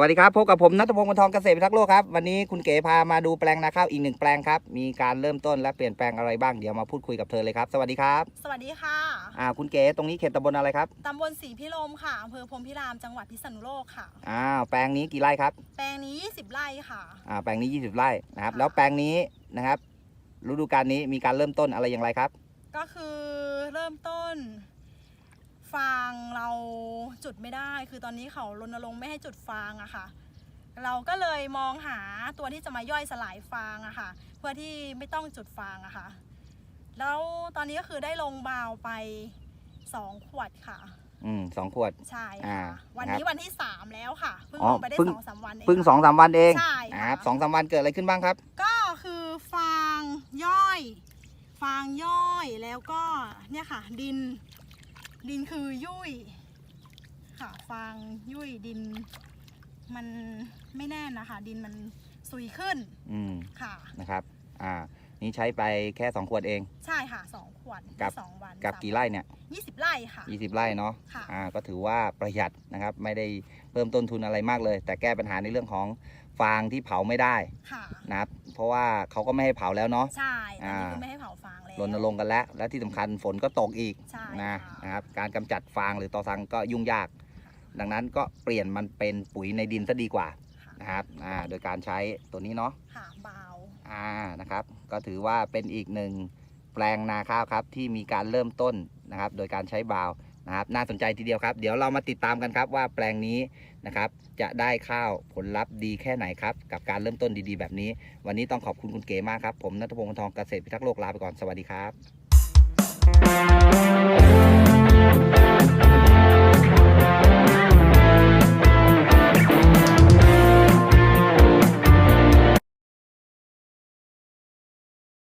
วัสดีครับพบกับผมนัทพงศ์วงศ์ทองเกษตรพิทักษ์โลกครับวันนี้คุณเก๋พามาดูแปลงนาข้าวอีกหนึ่งแปลงครับมีการเริ่มต้นและเปลี่ยนแปลงอะไรบ้างเดี๋ยวมาพูดคุยกับเธอเลยครับ สวัสดีครับสวัสดีค่ะอ่าคุณเก๋ตรงนี้เขตตำบลอะไรครับตำบลศรีพิรมค่ะอำเภอพรหมพิรามจังหวัดพิษณุโลกค่ะอ้าวแปลงนี้กี่ไร่ครับ แปลงนี้ 20 ไร่ค่ะอ่าแปลงนี้ 20 ไร่นะครับค่ะแล้วแปลงนี้นะครับฤดูกาลนี้มีการเริ่มต้นอะไรอย่างไรครับ ก็คือเริ่มต้น ฟางเราจุดไม่ได้ คือตอนนี้เขารณรงค์ไม่ให้จุดฟางอะค่ะ เราก็เลยมองหาตัวที่จะมาย่อยสลายฟางอะค่ะ เพื่อที่ไม่ต้องจุดฟางอะค่ะ แล้วตอนนี้ก็คือได้ลงบาวไปสองขวดค่ะอืมสองขวด ใช่อ่าค่ะ วันครับนี้วันที่สามแล้วค่ะเพิ่งอ๋อลงไปได้เพิ่ง สองสามวันเองเพิ่งค่ะสองสามวันเองใช่นะค่ะครับสองสามวันเกิดอะไรขึ้นบ้างครับ ก็คือฟางย่อย ฟางย่อยแล้วก็เนี่ยค่ะ ดิน ดินคือยุ่ยค่ะฟางยุ่ยดิน มันไม่แน่นนะคะ ดินมันซุยขึ้นอืมค่ะนะครับ อ่า นี่ใช้ไปแค่สองขวดเอง ใช่ค่ะสองขวดกับ สองวันกับกี่ไร่เนี่ยยี่สิบไร่ค่ะ 20 ไร่เนาะค่ะ อ่าก็ถือว่าประหยัดนะครับ ไม่ได้เพิ่มต้นทุนอะไรมากเลย แต่แก้ปัญหาในเรื่องของฟางที่เผาไม่ได้ค่ะ นะครับเพราะว่าเขาก็ไม่ให้เผาแล้วเนาะ ใช่ตอนนี้อ่าคือไม่ให้เผาฟางแล้วรณรงค์กันแล้ว และที่สำคัญฝนก็ตกอีก ใช่นะค่ะนะครับการกำจัดฟางหรือตอสังก็ยุ่งยาก ดังนั้นก็เปลี่ยนมันเป็นปุ๋ยในดินซะดีกว่าค่ะนะครับอ่าโดยการใช้ตัวนี้เนาะ ค่ะเบา อ่านะครับ ก็ถือว่าเป็นอีกหนึ่งแปลงนาข้าวครับ ที่มีการเริ่มต้นนะครับ โดยการใช้บาวนะครับ น่าสนใจทีเดียวครับ เดี๋ยวเรามาติดตามกันครับว่าแปลงนี้นะครับ จะได้ข้าวผลลัพธ์ดีแค่ไหนครับ กับการเริ่มต้นดีๆ แบบนี้ วันนี้ต้องขอบคุณคุณเก๋มากครับ ผมนัทพงศ์วงศ์ทองเกษตรพิทักษ์โลกลาไปก่อนสวัสดีครับ